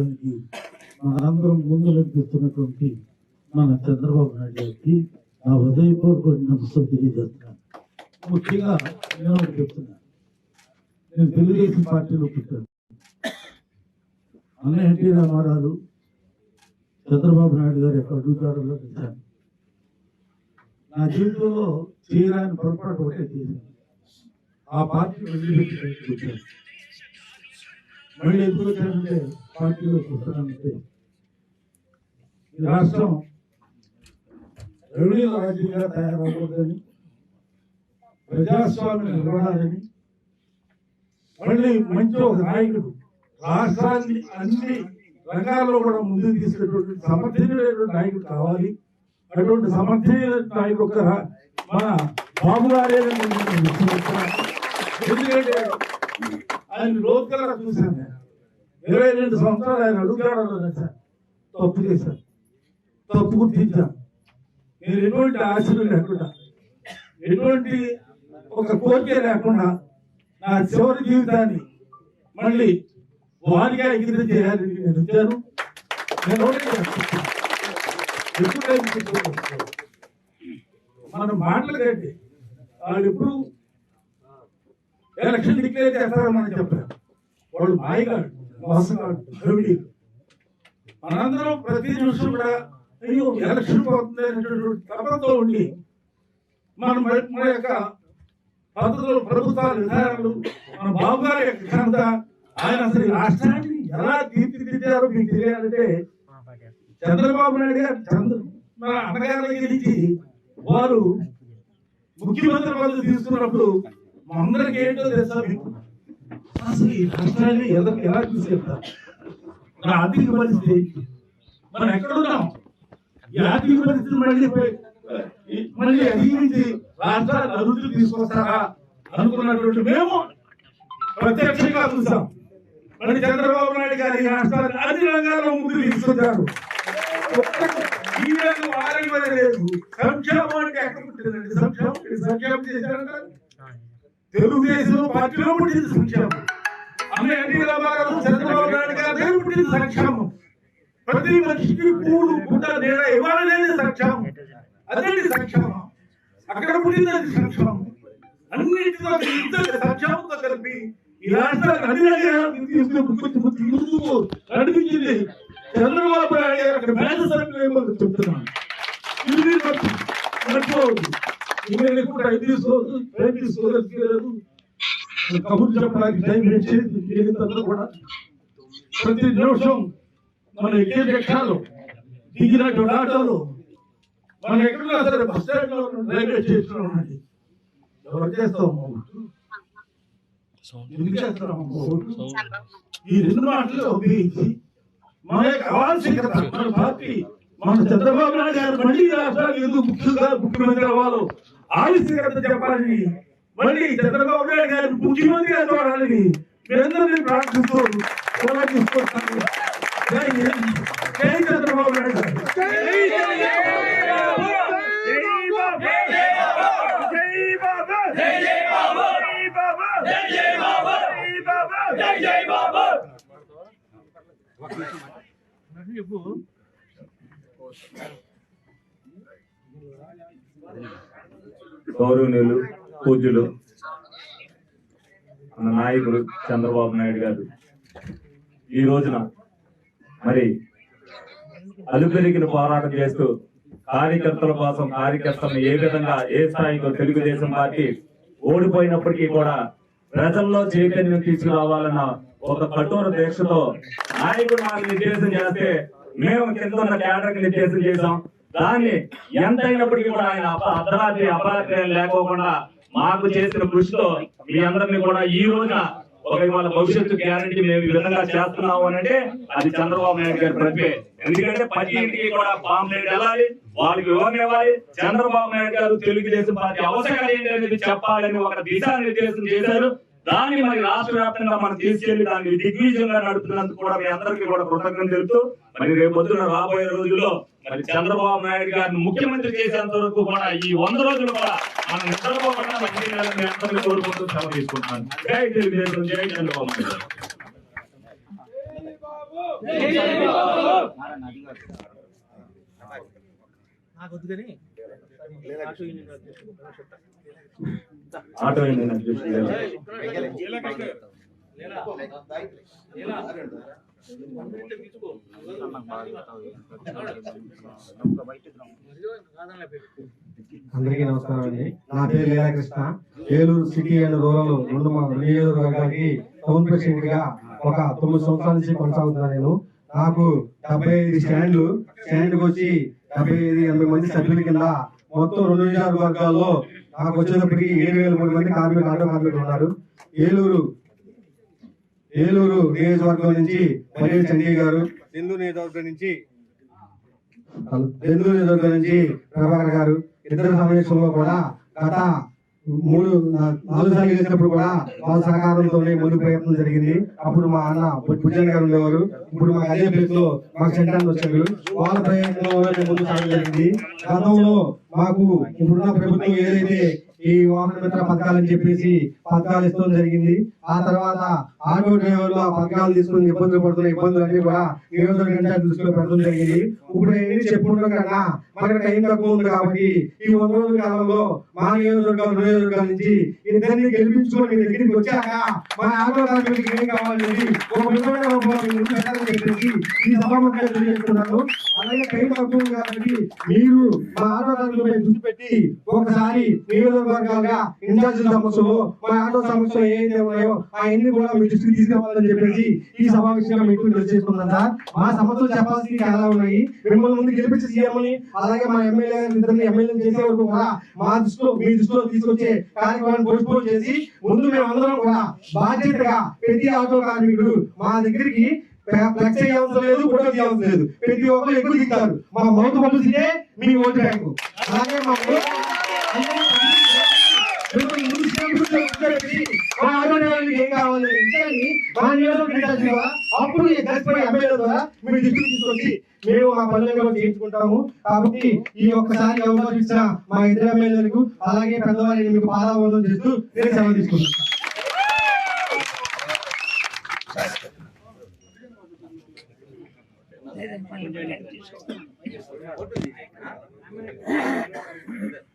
చేయడానికి మనందరం ముందు నడిపిస్తున్నటువంటి మన చంద్రబాబు నాయుడు గారికి నా హృదయపూర్వక నమస్కారం తెలియజేస్తున్నాను. ముఖ్యంగా నేను ఒకటి చెప్తున్నాను నేను తెలుగుదేశం పార్టీలో పుట్టాను. అన్న ఎన్టీ రామారావు చంద్రబాబు నాయుడు గారు యొక్క అడుగుతాడలో చూశాను నా జీవితంలో చేయరాని పొరపాటు ఒకటే చేశాను. ఆ పార్టీ వదిలిపెట్టి బయటకు మళ్ళీ ఎందుకు వచ్చానంటే పార్టీలో చూస్తున్నానంటే ఈ రాష్ట్రం రెవెన్యూ రాజ్యంగా తయారవకూడదని ప్రజాస్వామ్యం నిలబడాలని మళ్ళీ మంచి ఒక నాయకుడు రాష్ట్రాన్ని అన్ని రంగాల్లో కూడా ముందుకు తీసుకునేటువంటి సమర్థనీయుడైనటువంటి నాయకుడు కావాలి. అటువంటి సమర్థనీయ నాయకుడు ఒక మన బాబు గారే ఎందుకంటే ఆయన లోతుగా చూశాను నేను. ఇరవై రెండు సంవత్సరాలు ఆయన అడుగుతాడో సార్. తప్పు చేశాను తప్పు గుర్తించాను. నేను ఎటువంటి ఆశలు లేకుండా ఎటువంటి ఒక కోరిక లేకుండా నా చివరి జీవితాన్ని మళ్ళీ వారిగా ఎగిరి చేయాలని నేను వచ్చాను. నేను ఎప్పుడైతే మనం మాటలు కంటే వాళ్ళు ఎప్పుడు ఎలక్షన్ డిక్లేర్ చేస్తారని చెప్పారు. వాళ్ళు మాయగాడు మోసగాడు ద్రవిడీలు మనందరం ప్రతి నిమిషం కూడా అయ్యో ఎలక్షన్ పోతుంది అనేటటువంటి తపంతో ఉండి మన మన యొక్క పద్ధతులు ప్రభుత్వాల విధానాలు మన బాబు గారి యొక్క ఘనత ఆయన అసలు రాష్ట్రాన్ని ఎలా తీర్చిదిద్దారో మీకు తెలియాలంటే చంద్రబాబు నాయుడు గారు చంద్ర మన అన్నగారి దగ్గర నుంచి వారు ముఖ్యమంత్రి పదవి తీసుకున్నప్పుడు మా అందరికి ఏంటో తెలుసా మీకు? అసలు ఈ రాష్ట్రాన్ని ఎలా ఎలా తీసుకెళ్తారు మన ఆర్థిక పరిస్థితి మనం ఎక్కడున్నాం ఈ ఆర్థిక పరిస్థితి మళ్ళీ మళ్ళీ అధిగమించి రాష్ట్రాన్ని అభివృద్ధి తీసుకొస్తారా అనుకున్నటువంటి మేము ప్రత్యక్షంగా చూసాం. మరి చంద్రబాబు నాయుడు గారు ఈ రాష్ట్రాన్ని అన్ని రంగాల్లో ముందు తీసుకొచ్చారు. ఈ రంగం ఆ లేదు. సంక్షేమం అంటే ఎక్కడ పుట్టిందండి? సంక్షేమం సంక్షేమం చేశారంటారు? తెలుగుదేశం పార్టీలో పుట్టింది సంక్షేమం. అన్న ఎన్టీ రామారావు చంద్రబాబు నాయుడు గారు పుట్టింది సంక్షేమం. ప్రతి మనిషికి పూలు గుడ్డ నీడ ఇవ్వాలనేది సంక్షేమం. అదేంటి సంక్షేమం. అక్కడ పుట్టింది అది సంక్షేమం. అన్నిటితో సంక్షేమంతో కలిపి ఈ అన్ని ముందుకు నడిపించింది చంద్రబాబు నాయుడు గారు. అక్కడ మేధ చెప్తున్నాను. ఇవన్నీ కూడా ఐదు మర్చిపోవద్దు నేను ఎక్కువ టైం తీసుకోవద్దు టైం తీసుకోలేదు కబుర్లు చెప్పడానికి టైం వేసేది మిగతాంతా కూడా. ప్రతి నిమిషం మన ఎక్కే రిక్షాలు దిగినట్టు ఆటోలు మనం ఎక్కడున్నా సరే బస్ స్టాండ్లో రైల్వే స్టేషన్లో ఎవరు చేస్తాం ఎందుకు చేస్తున్నాం ఈ రెండు మాటలు ఉపయోగించి మన యొక్క ఆవశ్యకత మన పార్టీ మన చంద్రబాబు నాయుడు గారు మళ్ళీ రాష్ట్రానికి ఎందుకు ముఖ్యంగా ముఖ్యమంత్రి అవ్వాలో ఆవశ్యకత చెప్పాలని మళ్ళీ చంద్రబాబు నాయుడు గారిని ముఖ్యమంత్రిగా చూడాలని మీరందరినీ ప్రార్థిస్తూ పోరాటిస్తున్నాను జై హింద్. జై చంద్రబాబు నాయుడు గారు గౌరవనీయులు పూజ్యులు మన నాయకుడు చంద్రబాబు నాయుడు గారు. ఈ రోజున మరి అలుపెరిగిన పోరాటం చేస్తూ కార్యకర్తల కోసం కార్యకర్తలను ఏ విధంగా ఏ స్థాయిలో తెలుగుదేశం పార్టీ ఓడిపోయినప్పటికీ కూడా ప్రజల్లో చైతన్యం తీసుకురావాలన్న ఒక కఠోర దీక్షతో నాయకుడు మాకు నిర్దేశం చేస్తే మేము కింద ఉన్న క్యాడర్కి నిర్దేశం చేశాం. దాన్ని ఎంత అయినప్పటికీ కూడా ఆయన అర్ధరాత్రి అపరాత్రి లేకోకుండా మాకు చేసిన కృషితో మీ అందరినీ కూడా ఈ రోజున ఒక వాళ్ళ భవిష్యత్తు గ్యారంటీ మేము ఈ విధంగా చేస్తున్నాము అని అంటే అది చంద్రబాబు నాయుడు గారి ప్రతిభే. ఎందుకంటే ప్రతి ఇంటికి కూడా పాంప్లెట్ వెళ్ళాలి వాళ్ళకి వివరణ ఇవ్వాలి. చంద్రబాబు నాయుడు గారు తెలుగుదేశం పార్టీ అవసరాలు ఏంటి అనేది చెప్పాలని ఒక దిశానిర్దేశం చేశారు. దాన్ని మరి రాష్ట్ర వ్యాప్తంగా మనం తీసుకెళ్ళి దాన్ని దిగ్విజయంగా నడుపుతున్నందుకు కూడా మీ అందరికీ కూడా కృతజ్ఞత తెలుపుతూ మరి రేపు పొద్దున రాబోయే రోజుల్లో మరి చంద్రబాబు నాయుడు గారిని ముఖ్యమంత్రి చేసేంత వరకు కూడా ఈ వంద రోజులు కూడా మనం నిద్రపోకుండా పనిచేయాలని మీ అందరినీ కోరుకుంటూ సెలవు తీసుకుంటున్నాను. జై తెలుగుదేశం జై చంద్రబాబు నాయుడు. నాకు వద్దు కానీ ఆటో అందరికీ నమస్కారం అండి. నా పేరు Leelakrishna. Eluru city and rural రెండు నియోజకవర్గానికి టౌన్ ప్రెసిడెంట్గా ఒక తొమ్మిది సంవత్సరాల నుంచి కొనసాగుతున్నాను నేను. నాకు డెబ్బై ఐదు స్టాండ్లు స్టాండ్ వచ్చి డెబ్బై ఐదు ఎనభై మంది సభ్యుల కింద మొత్తం రెండు నియోజకవర్గాల్లో నాకు వచ్చేటప్పటికి ఏడు వేల మూడు మంది కార్మికులు ఆటో కార్మికులు ఉన్నారు. ఏలూరు ఏలూరు నియోజకవర్గం నుంచి మర్యాద చండీ గారు నెల్లూరు నియోజకవర్గం నుంచి నెల్లూరు నియోజకవర్గం నుంచి ప్రభాకర్ గారు ఇద్దరు సమావేశంలో కూడా గత మూడు నాలుగు సార్లు చేసినప్పుడు కూడా వాళ్ళ సహకారంతోనే ముందు ప్రయత్నం జరిగింది. అప్పుడు మా అన్న పుజ్జన్ గారు ఉండేవారు. ఇప్పుడు మాకు అదే ప్లేస్లో మాకు సెంటర్ వచ్చారు. వాళ్ళ ప్రయత్నంలోనే ముందు సాగడం జరిగింది. గతంలో మాకు ఇప్పుడున్న ప్రభుత్వం ఏదైతే ఈ వాహన మిత్ర పథకాలని చెప్పేసి పథకాలు ఇస్తాం జరిగింది. ఆ తర్వాత ఆటో డ్రైవర్లు ఆ పథకాలు తీసుకుని ఇబ్బందులు పడుతున్న ఇబ్బందులు అన్ని కూడా నియోజకవర్గంగా దృష్టిలో పెట్టడం జరిగింది. ఇప్పుడు ఎన్ని చెప్పుకుంటాం కన్నా మనకి టైం తక్కువ ఉంది కాబట్టి ఈ వంద రోజుల కాలంలో మా నియోజకవర్గం నియోజకవర్గాల నుంచి ఇద్దరిని గెలిపించుకొని దగ్గరికి వచ్చాక మా ఆటో కార్మికులకి ఏం కావాలనేది ఒక చెప్పేసి ఈ సభాముఖంగా తెలియజేస్తున్నాను. అలాగే టైం తక్కువ ఉంది కాబట్టి మీరు మా ఆటో కార్మికులపై దృష్టి పెట్టి ఒకసారి నియోజకవర్గ నియోజకవర్గాలుగా ఇన్ఛార్జ్ సమస్యలు మా ఆటో సమస్యలు ఏదైతే ఉన్నాయో అవన్నీ కూడా మీ దృష్టికి తీసుకురావాలని చెప్పేసి ఈ సమావేశంగా మీకు తెలియజేసుకున్నాను సార్. మా సమస్యలు చెప్పాల్సి చాలా ఉన్నాయి. మిమ్మల్ని ముందు గెలిపించి సీఎంని అలాగే మా ఎమ్మెల్యే ఇద్దరిని ఎమ్మెల్యే చేసే వరకు కూడా మా దృష్టిలో మీ దృష్టిలో తీసుకొచ్చే కార్యక్రమాన్ని పోస్ట్పోన్ చేసి ముందు మేము అందరం కూడా బాధ్యతగా ప్రతి ఆటో కార్మికుడు మా దగ్గరికి ఫ్లెక్స్ చేయవలసిన లేదు ఫోటో తీయవలసిన లేదు. ప్రతి ఒక్కరు ఎక్కువ దిగుతారు. మా మౌత్ పబ్లిసిటీ మీ ఓటు బ్యాంకు. అలాగే మా ఓటు మా ఆటో డ్రైవర్లకు ఏం కావాలి అనే అప్పుడు ఈ దశపడి ద్వారా మీరు దృష్టికి తీసుకొచ్చి మేము మా పనులను కూడా చేయించుకుంటాము కాబట్టి ఈ ఒక్కసారి అవకాశం ఇచ్చిన మా ఇద్దరు ఎమ్మెల్యేలకు అలాగే పెద్దవారిని మీకు పాదాబంధం చేస్తూ నేను సెలవు తీసుకుంటాను ఓకేమ్మా సైలెంట్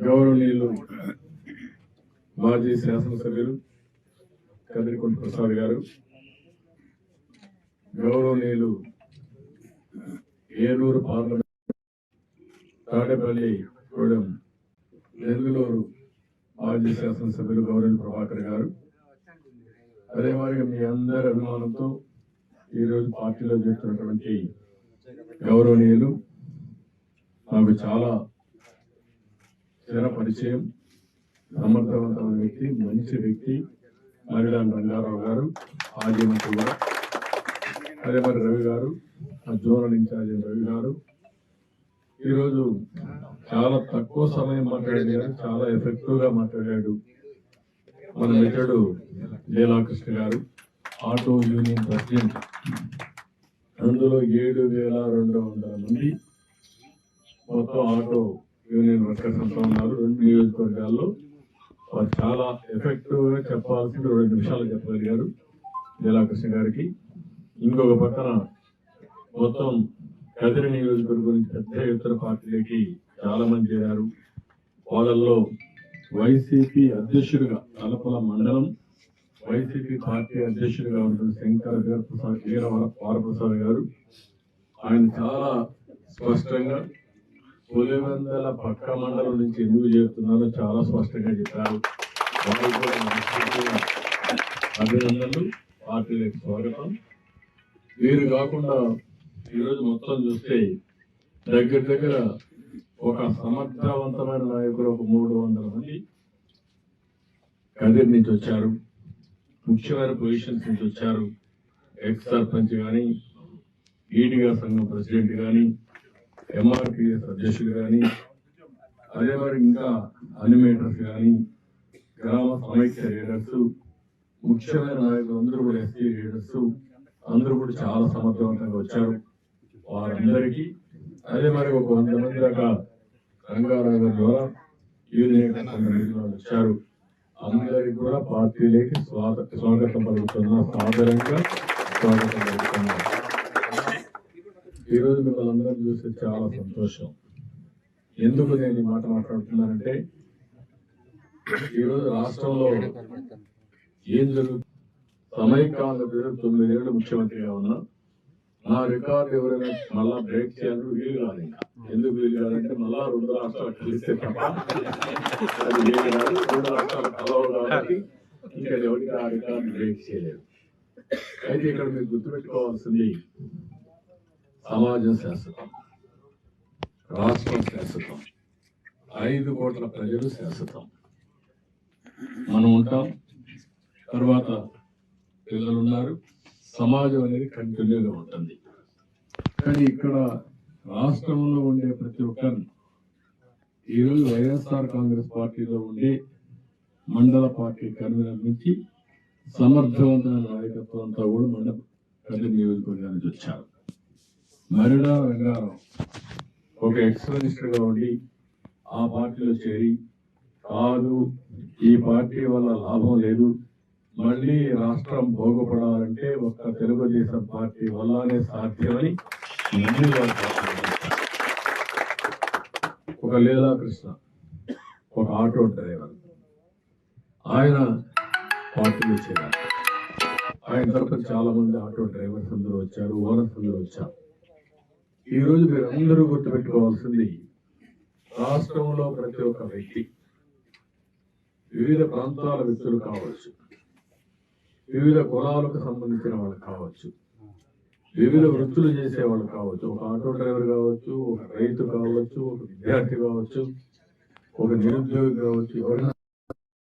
గౌరవనీయులు మాజీ శాసనసభ్యులు కదిరికొండ ప్రసాద్ గారు గౌరవనీయులు ఏలూరు పార్లమెంట్ తాడేపల్లి గూడెం నెల్లూరు మాజీ శాసనసభ్యులు గౌరవ ప్రభాకర్ గారు అదే మాదిరిగా మీ అందరి అభిమానంతో ఈరోజు పార్టీలో చేస్తున్నటువంటి గౌరవనీయులు నాకు చాలా చిర పరిచయం సమర్థవంతమైన వ్యక్తి మంచి వ్యక్తి మరిడాన్ రంగారావు గారు మాజీ మంత్రి గారు అదే మరి రవి గారు ఆ జోనల్ ఇన్ఛార్జ్ రవి గారు. ఈరోజు చాలా తక్కువ సమయం మాట్లాడాడు చాలా ఎఫెక్టివ్గా మాట్లాడాడు. మన మిత్రుడు లీలాకృష్ణ గారు ఆటో యూనియన్ ప్రెసిడెంట్ అందులో ఏడు వేల రెండు వందల మంది మొత్తం ఆటో యూనియన్ వర్కర్స్ అంతా ఉన్నారు. రెండు నియోజకవర్గాల్లో వారు చాలా ఎఫెక్టివ్గా రెండు నిమిషాలు చెప్పగలిగారు లీలాకృష్ణ గారికి. ఇంకొక పక్కన మొత్తం కదిరి నియోజకవర్గం గురించి పెద్ద ఎత్తున పార్టీలకి చాలా మంది చేరారు. వాళ్ళల్లో వైసీపీ అధ్యక్షుడిగా తలపల మండలం వైసీపీ పార్టీ అధ్యక్షుడిగా ఉంటున్న శంకర్ వీరప్రసాద్ ప్రసాద్ వీర వారప్రసాద్ గారు. ఆయన చాలా స్పష్టంగా పులివెందల పక్క మండలం నుంచి ఎందుకు చేరుతున్నారో చాలా స్పష్టంగా చెప్పారు. వారికి కూడా అభినందనలు. పార్టీలకు స్వాగతం. వీరు కాకుండా ఈరోజు మొత్తం చూస్తే దగ్గర దగ్గర ఒక సమర్థవంతమైన నాయకులు ఒక మూడు వందల మంది కదిరి నుంచి వచ్చారు. ముఖ్యమైన పొజిషన్స్ నుంచి వచ్చారు. ఎక్స్ సర్పంచ్ కానీ ఈడిగా సంఘం ప్రెసిడెంట్ కానీ ఎంఆర్పిఎస్ అధ్యక్షులు కానీ అదే మరి ఇంకా అనిమేటర్స్ కానీ గ్రామ సమైక్య లీడర్స్ ముఖ్యమైన నాయకులు అందరూ కూడా ఎస్సీ లీడర్స్ అందరూ కూడా చాలా సమర్థవంతంగా వచ్చారు. వారందరికీ అదే మరి ఒక వంద మంది దాకా రంగారావు గారి ద్వారా యూనియన్ కొంతమంది వచ్చారు. అందరికి కూడా పార్టీలకి స్వాగత స్వాగతం పలుకుతున్నా. సాదరంగా స్వాగతం పలుకుతున్నా. ఈరోజు మిమ్మల్ని అందరం చూసి చాలా సంతోషం. ఎందుకు నేను ఈ మాట మాట్లాడుతున్నానంటే ఈరోజు రాష్ట్రంలో ఏం జరుగుతుంది? సమైక్య తొమ్మిదేళ్ళు ముఖ్యమంత్రిగా ఉన్నా నా రికార్డు ఎవరైనా మళ్ళా బ్రేక్ చేయాలని వీలు కాదు ఇంకా. ఎందుకు వీలు కాదంటే మళ్ళా రెండు రాష్ట్రాలు కలిస్తే తప్ప. అది వీలు కాదు. రెండు రాష్ట్రాలు కలవు కాబట్టి ఇంకా ఎవరికి ఆ రికార్డు బ్రేక్ చేయలేదు. అయితే ఇక్కడ మీరు గుర్తుపెట్టుకోవాల్సింది సమాజం శాశ్వతం. రాష్ట్రం శాశ్వతం. ఐదు కోట్ల ప్రజలు శాశ్వతం. మనం ఉంటాం. తర్వాత పిల్లలు ఉన్నారు. సమాజం అనేది కంటిన్యూగా ఉంటుంది. కానీ ఇక్కడ రాష్ట్రంలో ఉండే ప్రతి ఒక్కరు ఈరోజు వైఎస్ఆర్ కాంగ్రెస్ పార్టీలో ఉండే మండల పార్టీ కన్వీనర్ నుంచి సమర్థవంతమైన నాయకత్వం అంతా కూడా మన పెద్ద నియోజకవర్గానికి వచ్చారు. మరిడా రంగారావు ఒక ఎక్స్ట్రీస్ట్గా ఉండి ఆ పార్టీలో చేరి కాదు ఈ పార్టీ వల్ల లాభం లేదు మళ్ళీ రాష్ట్రం బాగుపడాలంటే ఒక్క తెలుగుదేశం పార్టీ వల్లనే సాధ్యమని ఒక లీలా కృష్ణ ఒక ఆటో డ్రైవర్. ఆయన పార్టీలో చేరారు ఆయన తరపున చాలా మంది ఆటో డ్రైవర్స్ అందరూ వచ్చారు ఓనర్స్ అందరూ వచ్చారు. ఈరోజు మీరు అందరూ గుర్తుపెట్టుకోవాల్సింది రాష్ట్రంలో ప్రతి ఒక్క వ్యక్తి వివిధ ప్రాంతాల వ్యక్తులు కావచ్చు. వివిధ కులాలకు సంబంధించిన వాళ్ళు కావచ్చు. వివిధ వృత్తులు చేసే వాళ్ళు కావచ్చు. ఒక ఆటో డ్రైవర్ కావచ్చు ఒక రైతు కావచ్చు ఒక విద్యార్థి కావచ్చు ఒక నిరుద్యోగి కావచ్చు ఎవరైనా